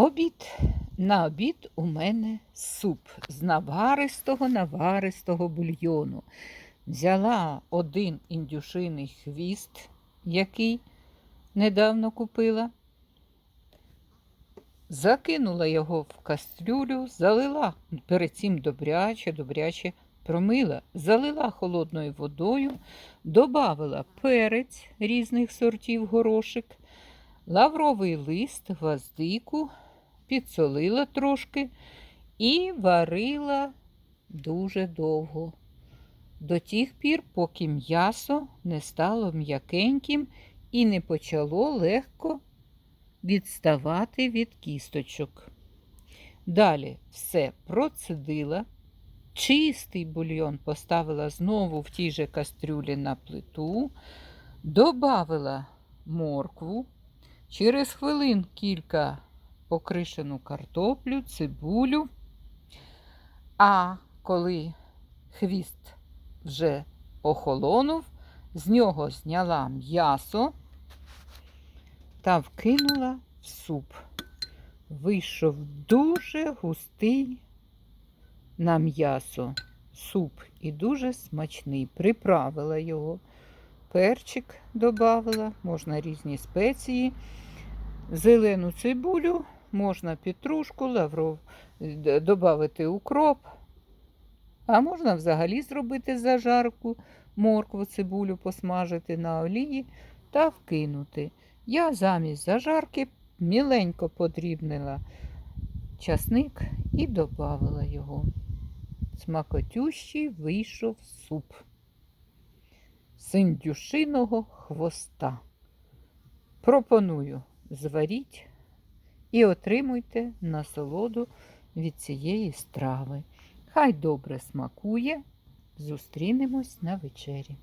Обід. На обід у мене суп з наваристого наваристого бульйону. Взяла один індюшиний хвіст, який недавно купила, закинула його в кастрюлю, залила перед цим добряче, добряче промила, залила холодною водою, додавила перець різних сортів горошик, лавровий лист, гвоздику, підсолила трошки і варила дуже довго. До тих пір, поки м'ясо не стало м'якеньким і не почало легко відставати від кісточок. Далі все процедила, чистий бульйон поставила знову в тій же кастрюлі на плиту, добавила моркву, через хвилин кілька покришену картоплю, цибулю. А коли хвіст вже охолонув, з нього зняла м'ясо та вкинула в суп. Вийшов дуже густий на м'ясо суп і дуже смачний. Приправила його, перчик додавала, можна різні спеції, зелену цибулю, можна петрушку, лавров, додати укроп. А можна взагалі зробити зажарку, моркву, цибулю посмажити на олії та вкинути. Я замість зажарки міленько подрібнила часник і додавала його. Смакотющий вийшов суп з індюшиного хвоста. Пропоную зваріть і отримуйте насолоду від цієї страви. Хай добре смакує. Зустрінемось на вечері.